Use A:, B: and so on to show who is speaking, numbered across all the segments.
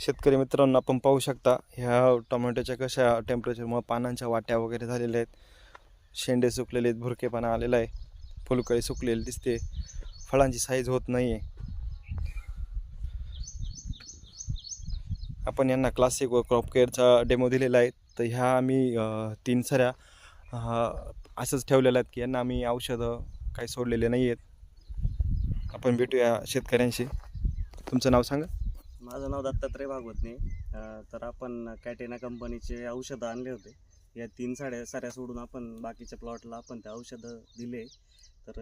A: शेतकरी मित्रांनो आपण पाहू शकता ह्या टोमॅटोच्या कशा टेम्परेचरमुळे पानांच्या वाट्या वगैरे झालेल्या आहेत. शेंडे सुकलेले आहेत भुरकेपणा आलेला आहे. फुलकळी सुकलेली दिसते. फळांची साईज होत नाही आहे आपण यांना क्लासिक व क्रॉप केअरचा डेमो दिलेला आहे. तर ह्या आम्ही तीन सऱ्या असंच ठेवलेल्या आहेत की यांना आम्ही औषधं काही सोडलेले नाही आहेत आपण भेटूया शेतकऱ्यांशी. तुमचं नाव सांगा.
B: माझं नाव दत्तात्रय भागवतने. तर आपण कॅटेना कंपनीचे औषधं आणले होते. या तीन साड्या साऱ्या सोडून आपण बाकीच्या प्लॉटला आपण ते औषधं दिले. तर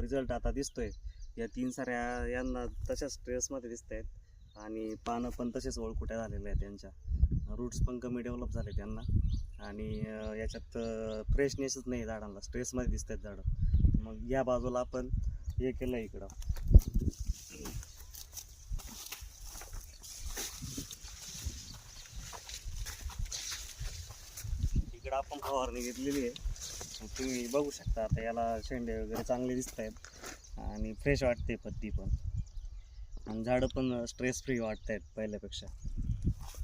B: रिझल्ट आता दिसतो आहे या तीन साऱ्या यांना तशाच स्ट्रेसमध्ये दिसत आहेत आणि पानं पण तसेच ओळखुट्या झालेल्या आहेत त्यांच्या रूट्स पण कमी डेव्हलप झाले त्यांना आणि याच्यात फ्रेशनेसच नाही झाडांना. स्ट्रेसमध्ये दिसत आहेत झाडं. मग या बाजूला आपण हे केलं इकडं इकडं आपण फवारणी घेतलेली आहे. तुम्ही बघू शकता आता याला शेंडे वगैरे चांगले दिसत आहेत. आणि फ्रेश वाटते पत्ती पण. आणि झाडं पण स्ट्रेस फ्री वाटत आहेत पहिल्यापेक्षा.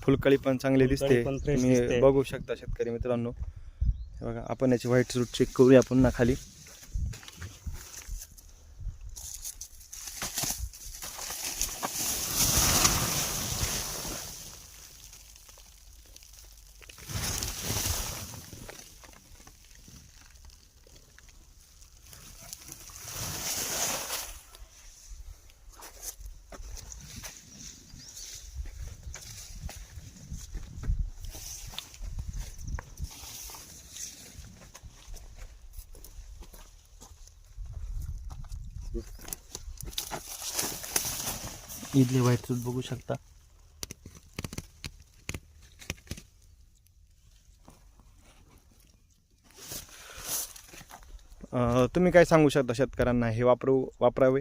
A: फुलकळी पण चांगली दिसते.
B: पण fresh
A: तुम्ही
B: दिसते.
A: बघू शकता शेतकरी मित्रांनो. हे बघा आपण याची व्हाईट सूट चेक करूया पुन्हा खाली. इथले व्हाईट सूट बघू शकता. तुम्ही काय सांगू शकता शेतकऱ्यांना हे वापरू वापरावे?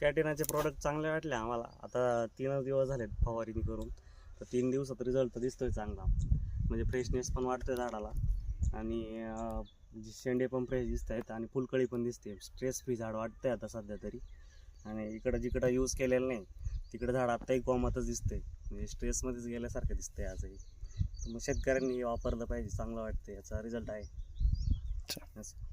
B: कॅटिनाचे प्रॉडक्ट चांगले वाटले आम्हाला. आता तीनच दिवस झालेत फवारणी करून. तर तीन दिवसात रिझल्ट तर दिसतोय चांगला. म्हणजे फ्रेशनेस पण वाटतोय झाडाला. आणि जे शेंडे पण फ्रेश दिसत आहेत आणि फुलकळी पण दिसते. स्ट्रेस फ्री झाड वाटतंय आता सध्या तरी. आणि इकडं जिकडं यूज केलेलं नाही तिकडं झाड आत्ताही कोमातच दिसतंय. म्हणजे स्ट्रेसमध्येच गेल्यासारखं दिसतंय आजही. तर मग शेतकऱ्यांनी हे वापरलं पाहिजे चांगलं वाटतं याचा रिझल्ट आहे. असं.